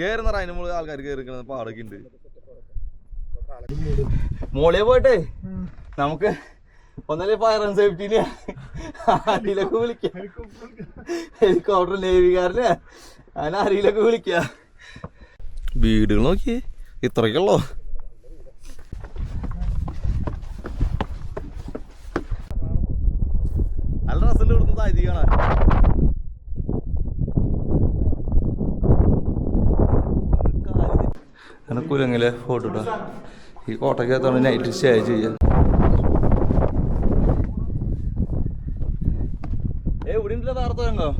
കേറുന്ന അതിന് മുകളിൽ ആൾക്കാർ കേറിക്കണ പാടൊക്കെ ഉണ്ട് മോളിയെ പോയിട്ടേ. നമുക്ക് ഒന്നല്ലേ ഫയർ ആൻഡ് സേഫ്റ്റിനെ ആരിലൊക്കെ വിളിക്കാം? ഹെലികോപ്റ്റർ നേവികാരനെ അങ്ങനെ ആരിലൊക്കെ വിളിക്ക? വീടുകൾ നോക്കി ഇത്രയ്ക്കുള്ളോ നല്ല രസമുണ്ട് ഇവിടുന്ന് താഴ്ത്തി കാണാൻ. കുരങ്ങിലെ ഫോട്ടോ ഇടാം. ഈ കോട്ടയ്ക്കകത്താണ് നൈറ്റ് സ്റ്റേ ചെയ്യാൻ ഏ താർത്ത കണ്ടോ?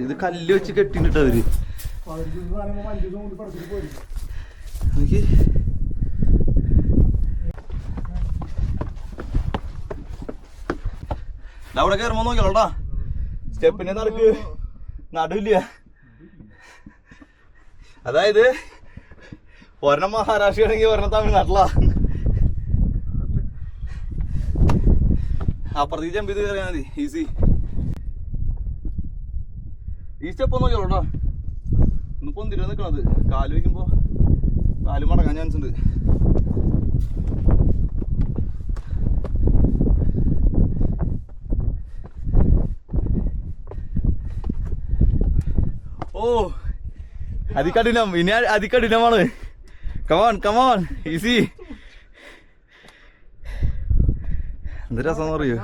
ഇത് കല്ല് വെച്ച് കെട്ടിട്ടവര് നോക്കി അവിടെ കയറുമ്പോ നോക്കിയോളാ സ്റ്റെപ്പിന്റെ നടക്ക്. നടുവില്ല അതായത് ഒരെണ്ണം മഹാരാഷ്ട്ര ആണെങ്കിൽ ഒരെണ്ണം തമിഴ്നാട്ടിലാ. അപ്പുറത്തേക്ക് ജമ്പ് ചെയ്ത് കയറിയാൽ മതി. ഈസി ഈ സ്റ്റെപ്പ് നോക്കിയോളാ ഇന്ന് പൊന്തിര നിൽക്കണത് കാൽ വയ്ക്കുമ്പോ കാൽ മടങ്ങാൻ ചാൻസ് ഉണ്ട്. ഓ. അതികഠിനം ഇനി അതികഠിനമാണ് കമോൺ കമോൺ ഈസി എന്ത് രസം പറയൂ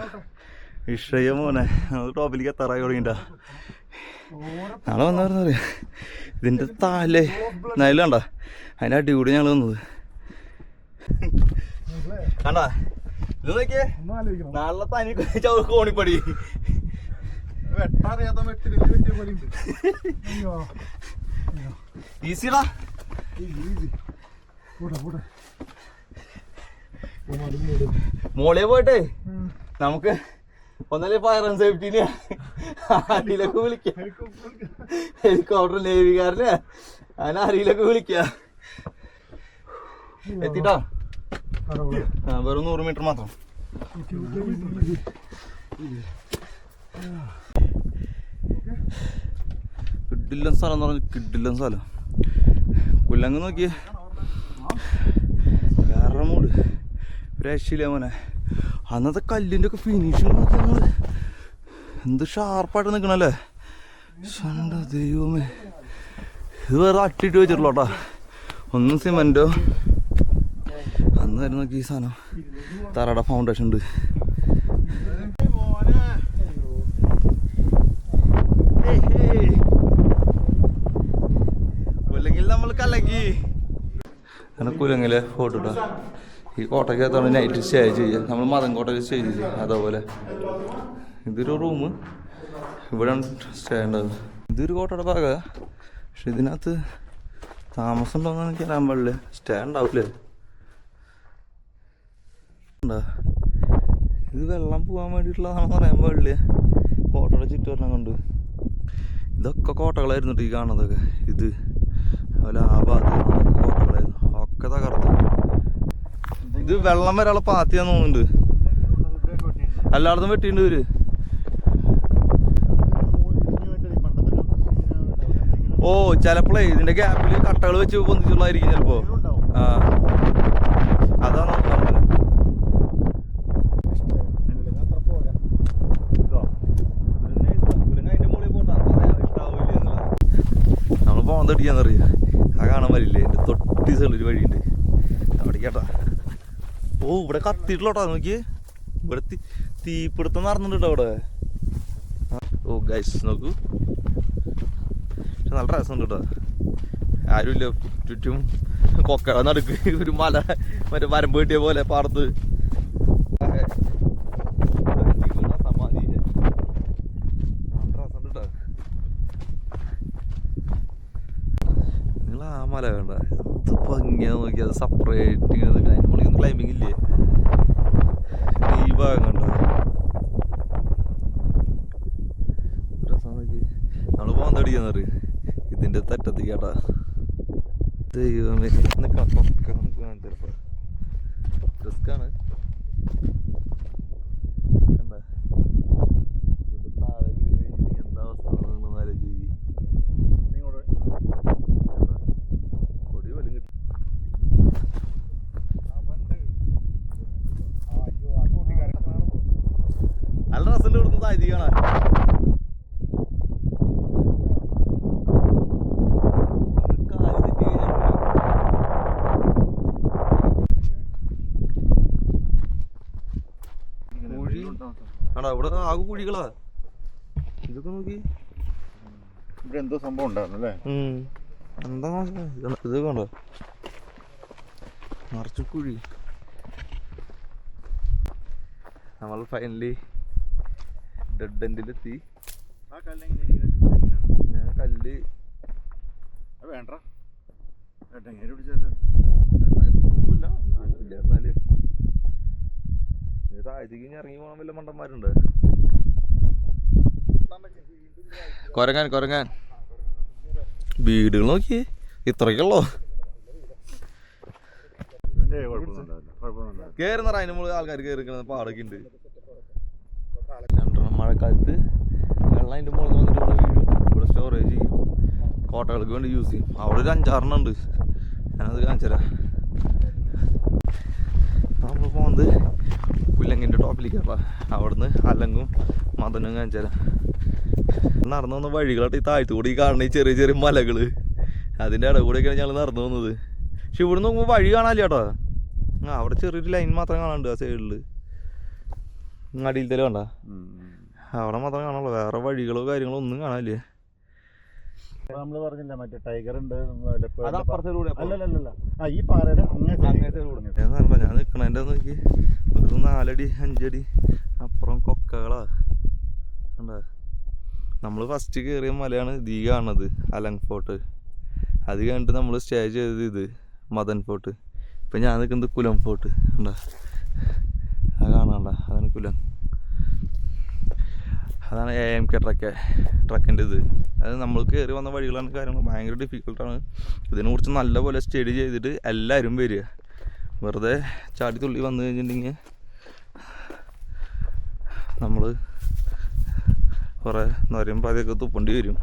വിഷയം മോനെ. അത് ടോപ്പിലേക്ക് എത്താറായി തുടങ്ങിട്ട നാളെ വന്നായിരുന്നു അറിയാം ഇതിന്റെ താലേ. നല്ല കണ്ട. അതിന്റെ അടിപൊളി ഞങ്ങൾ വന്നത്. കണ്ടാ? ഇത് നോക്കിയേ. നാളെ തനി കോണിപ്പടി. വെട്ടറിയാത്ത വെട്ടിന് വെട്ടിയ പോലെ ഉണ്ട്. ഈസിടാ. മോളിയെ പോയിട്ടേ. നമുക്ക് ഒന്നല്ലേ ഫയർ ആൻഡ് സേഫ്റ്റിന് ആരിയിലൊക്കെ വിളിക്കാം? ഹെലികോപ്റ്റർ നേവികാരന് അങ്ങനെ ആരിയിലൊക്കെ വിളിക്കാം? എത്തിട്ടാ? വെറും നൂറ് മീറ്റർ മാത്രം. കിഡില്ലൻ സ്ഥലം എന്ന് പറഞ്ഞാൽ കിഡില്ലൻ സ്ഥലം. കുല്ലങ്ങ് നോക്കിയേ. വേറെ മൂട്. രക്ഷയില്ല മോനെ. അന്നത്തെ കല്ലിന്റെ ഒക്കെ ഫിനിഷിങ് നോക്കിയത് എന്ത് ഷാർപ്പായിട്ട് നിൽക്കണല്ലേ ശണ്ട ദൈവമേ. ഇത് വേറെ അട്ടിട്ട് വെച്ചിട്ടുള്ളൂ കേട്ടോ. ഒന്നും സിമെന്റോ അന്ന് വരുന്ന നോക്കി ഈ സാധനം. തറയുടെ ഫൗണ്ടേഷൻ ഉണ്ട്. കുരങ്ങിലെ ഫോട്ടോ ഈ ഈ കോട്ടയ്ക്കകത്താണ് നൈറ്റ് സ്റ്റേ ചെയ്യുക. നമ്മൾ മതം കോട്ടയ്ക്ക് സ്റ്റേ ചെയ്യും. അതേപോലെ. ഇതൊരു റൂം ഇവിടെ സ്റ്റേ ഉണ്ടാകും ഇതൊരു കോട്ടയുടെ ഭാഗ. പക്ഷെ ഇതിനകത്ത് താമസം ഉണ്ടോന്ന് എനിക്ക് അറിയാൻ പാടില്ല. സ്റ്റേ ഉണ്ടാവില്ലേ ഇത് വെള്ളം പോകാൻ വേണ്ടിയിട്ടുള്ളതാണെന്ന് അറിയാൻ പാടില്ല. കോട്ടയുടെ ചുറ്റുവരണം കൊണ്ട്. ഇതൊക്കെ കോട്ടകളായിരുന്നു ട്ടോ ഈ കാണുന്നതൊക്കെ. ഇത് അതുപോലെ ആ ഭാഗത്ത് അതൊക്കെ കോട്ടകളായിരുന്നു. ഒക്കെ തകർത്ത്. ഇത് വെള്ളം വരാനുള്ള പാത്തിയാന്ന് തോന്നുന്നുണ്ട്. എല്ലായിടത്തും വെട്ടിയിട്ടുണ്ട് ഇവർ. ഓ ചിലപ്പോഴേ ഇതിന്റെ ഗ്യാപ്പിൽ കട്ടകൾ വെച്ച് പൊന്തിച്ചുള്ളതായിരിക്കും ചിലപ്പോ. ആ. അതാണ് പറഞ്ഞത് നമ്മൾ പോന്നടിക്കാന്നറിയോ ആ കാണാൻ വരില്ലേ എന്റെ തൊട്ടി സൈഡിൽ വഴിയുണ്ട് അവിടെ കേട്ടാ ഓ ഇവിടെ കത്തിയിട്ടുള്ളോട്ടാ നോക്കിയേ. ഇവിടെ തീ തീപിടുത്തം നടന്നിട്ടുണ്ട് അവിടെ? ഓ ഗൈസ് നോക്കൂ. പക്ഷെ നല്ല രസമുണ്ട് കേട്ടോ. ആരുമില്ല ചുറ്റും കൊക്കട നടുക്ക് ഒരു മല മറ്റേ വരമ്പ് കിട്ടിയ പോലെ പാടത്ത് സമാധി നല്ല രസമുണ്ട് കേട്ടോ നിങ്ങൾ ആ മല വേണ്ട എന്ത് ഭംഗിയാ നോക്കി അത് സെപ്പറേറ്റ് ഇങ്ങനെ ക്ലൈമ്പിങ് ക്ലൈമ്പിംഗ് ഇല്ലേ? ഈ ഭാഗം കണ്ടോ നമ്മൾ പോകാൻ പറയും? ഇതിന്റെ തറ്റത്ത് കേട്ടാ. ദൈവമേ നിക്കാം ഒക്കെ നമുക്ക് കാണിച്ചു തരാം റിസ്ക്കാണ് നല്ല രസമുണ്ട് ഇവിടുന്ന് താഴ്ത്തി കാണാൻ ഒന്ന് കാൽ തെറ്റി കഴിഞ്ഞാൽ കുഴി ആടാ ഇവിടെ ആകെ കുഴികളാ ഇതൊക്കെ നോക്കി. ഇവിടെ എന്തോ സംഭവം ഉണ്ടായിരുന്നു അല്ലേ എന്താ ഇത് കണ്ടോ? നിറച്ച് കുഴി നമ്മൾ ഫൈനലി ഡെഡ് എൻഡിലെത്തി കല്ല് വേണ്ട ഡെഡ് എങ്ങനെ പിടിച്ചാലും ഇത് താഴത്തേക്ക് ഇനി ഇറങ്ങി പോകാൻ വല്ല മണ്ടന്മാരുണ്ട്? കൊരങ്ങാൻ കൊരങ്ങാൻ. വീടുകൾ നോക്കിയേ ഇത്രയ്ക്കുള്ളോ കേറുന്നറ കേറുന്ന അതിന് മുകളിൽ ആൾക്കാർ കേറിക്കണത് പാടൊക്കെ ഉണ്ട്. മഴക്കാലത്ത് വെള്ളം അതിന്റെ മുകളിൽ വന്നിട്ട് ഇവിടെ വീഴും. ഇവിടെ സ്റ്റോറേജ് ചെയ്യും. കോട്ടകൾക്ക് വേണ്ടി യൂസ് ചെയ്യും. അവിടെ ഒരു അഞ്ചാറെണ്ണം ഉണ്ട്. ഞാനത് കാണിച്ചുതരാം. നമ്മൾ പോകുന്നത് പുല്ലങ്ങിന്റെ ടോപ്പിലേക്കാണ് അവിടുന്ന് അലങ്ങും മതനും കാണിച്ചുതരാം നടന്നു വന്ന വഴികളായിട്ട് ഈ താഴ്ത്തു കൂടി ഈ കാണുന്ന ഈ ചെറിയ ചെറിയ മലകൾ അതിന്റെ ഇട കൂടെയൊക്കെയാണ് ഞങ്ങൾ നടന്നു വന്നത്. പക്ഷെ ഇവിടെ നോക്കുമ്പോൾ വഴി കാണാനില്ല കേട്ടോ. ആ അവിടെ ചെറിയൊരു ലൈൻ മാത്രം കാണാനുണ്ട് ആ സൈഡിൽ അടിയിലത്തെ കണ്ട. അവിടെ മാത്രം കാണാനുള്ളൂ. വേറെ വഴികളോ കാര്യങ്ങളോ ഒന്നും കാണാനില്ലേ. നമ്മൾ പറഞ്ഞില്ല മറ്റേ ടൈഗർ ഉണ്ട് അല്ലല്ലല്ല ആ ഈ പാറയുടെ. ഞാൻ നിക്കണേന്റെ നോക്കി ഒരു നാലടി അഞ്ചടി അപ്പുറം കൊക്കകളാ. കണ്ടാ? നമ്മൾ ഫസ്റ്റ് കയറിയ മലയാണ് ദീ കാണുന്നത് അലങ് ഫോർട്ട് അത് കഴിഞ്ഞിട്ട് നമ്മൾ സ്റ്റേ ചെയ്തത് ഇത് മദൻ ഫോർട്ട് ഇപ്പം ഞാൻ നിൽക്കുന്നത് കുലം ഫോർട്ട് ഉണ്ടാ അത് കാണാണ്ട അതാണ് കുലം. അതാണ് എ എം കെ ട്രക്ക് ട്രക്കിന്റെ ഇത്. അത് നമ്മൾ കയറി വന്ന വഴികളാണ് കാര്യങ്ങൾ ഭയങ്കര ഡിഫിക്കൽട്ടാണ് ഇതിനെക്കുറിച്ച് നല്ലപോലെ സ്റ്റഡി ചെയ്തിട്ട് എല്ലാവരും വരിക. വെറുതെ ചാടി തുള്ളി വന്നു കഴിഞ്ഞിട്ടുണ്ടെങ്കിൽ നമ്മൾ കുറേ നൊരയും പാതിയൊക്കെ തുപ്പേണ്ടി വരും.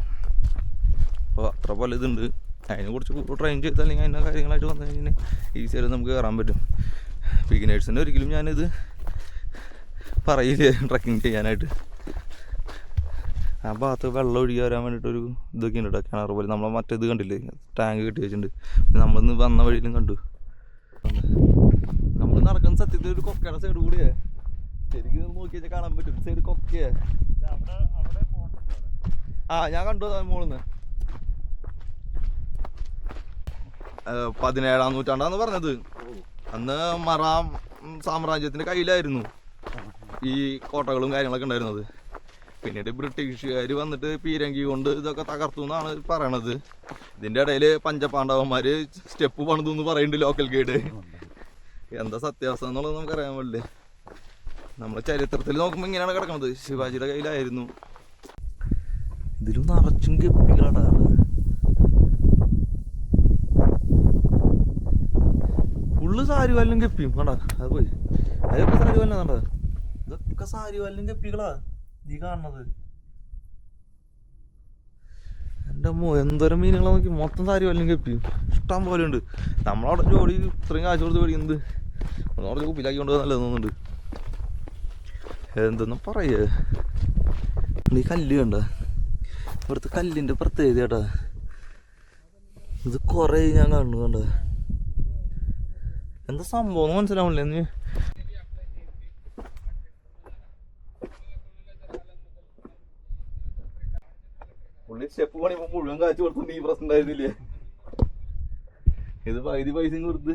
അപ്പോൾ അത്ര പോലെ ഇതുണ്ട്. അതിനെ കുറിച്ച് ട്രെയിൻ ചെയ്ത് അല്ലെങ്കിൽ അതിന്റെ കാര്യങ്ങളായിട്ട് വന്നു കഴിഞ്ഞാൽ ഈസിയായിട്ട് നമുക്ക് കയറാൻ പറ്റും. ബിഗിനേഴ്സിന് ഒരിക്കലും ഞാനിത് പറയില്ല ട്രക്കിങ് ചെയ്യാനായിട്ട്. ആ ഭാഗത്ത് വെള്ളം ഒഴുകി വരാൻ വേണ്ടിയിട്ടൊരു ഇതൊക്കെ ഉണ്ട് കിണർ പോലെ. നമ്മളെ മറ്റേത് കണ്ടില്ലേ? ടാങ്ക് കെട്ടി വെച്ചിട്ടുണ്ട്. നമ്മളിന്ന് വന്ന വഴിയിലും കണ്ടു. നമ്മൾ നടക്കുന്ന സത്യത്തിൽ ഒരു കൊക്കയുടെ സൈഡ് കൂടിയേ. ശരിക്കും നോക്കി വെച്ചാൽ കാണാൻ പറ്റും. സൈഡ് കൊക്കയേ. ആ ഞാൻ കണ്ടു മോളിന്ന്. പതിനേഴാം നൂറ്റാണ്ടാന്ന് പറഞ്ഞത്. അന്ന് മറാം സാമ്രാജ്യത്തിന്റെ കയ്യിലായിരുന്നു ഈ കോട്ടകളും കാര്യങ്ങളൊക്കെ ഉണ്ടായിരുന്നത്. പിന്നീട് ബ്രിട്ടീഷുകാർ വന്നിട്ട് പീരങ്കി കൊണ്ട് ഇതൊക്കെ തകർത്തു എന്നാണ് പറയണത്. ഇതിന്റെ ഇടയിൽ പഞ്ചപാണ്ഡവന്മാര് സ്റ്റെപ്പ് പണിതു എന്ന് പറയുന്നുണ്ട് ലോക്കൽ ഗൈഡ്. എന്താ സത്യാവസ്ഥ എന്നുള്ളത് നമുക്കറിയാൻ പാടില്ല നമ്മുടെ ചരിത്രത്തിൽ നോക്കുമ്പോൾ ഇങ്ങനെയാണ് കിടക്കുന്നത് ശിവാജിയുടെ കയ്യിലായിരുന്നു. ഇതിലും നിറച്ചും ഗപ്പികളാണ് ഫുള്ള് സാരിവാലിനും ഗപ്പിയും കണ്ടാ? അത് പോയി. അതൊക്കെ സാരിവാലിനാ കണ്ടാ ഇതൊക്കെ സാരിവാലിനും ഗപ്പികളാ. നീ കാണുന്നത്? എന്റെ അമ്മ എന്തോരം മീനുകളെ നോക്കി. മൊത്തം സാരി വല്ലതും കെപ്പിയും ഇഷ്ടം പോലെ ഉണ്ട്. നമ്മളവിടെ ജോലി ഇത്രയും കാശ് കൊടുത്ത് മേടിക്കുന്നത് ഒന്നോടെ കുപ്പിലാക്കി കൊണ്ടുപോകാൻ നല്ലത് തോന്നുന്നുണ്ട്. എന്തെന്ന് പറയേ? നീ കല്ല് കണ്ട? ഇവിടുത്തെ കല്ലിന്റെ പ്രത്യേകത കേട്ടാ ഇത് കുറേ ഞാൻ കാണുന്നു കണ്ട. എന്താ സംഭവം മനസ്സിലാവുന്നില്ല നീ സ്റ്റെപ്പ് പണിയുമ്പോൾ മുഴുവൻ കാച്ചു കൊടുത്തു നീ പ്രശ്നം ഉണ്ടായിരുന്നില്ലേ? ഇത് പകുതി പൈസയും കൊടുത്ത്.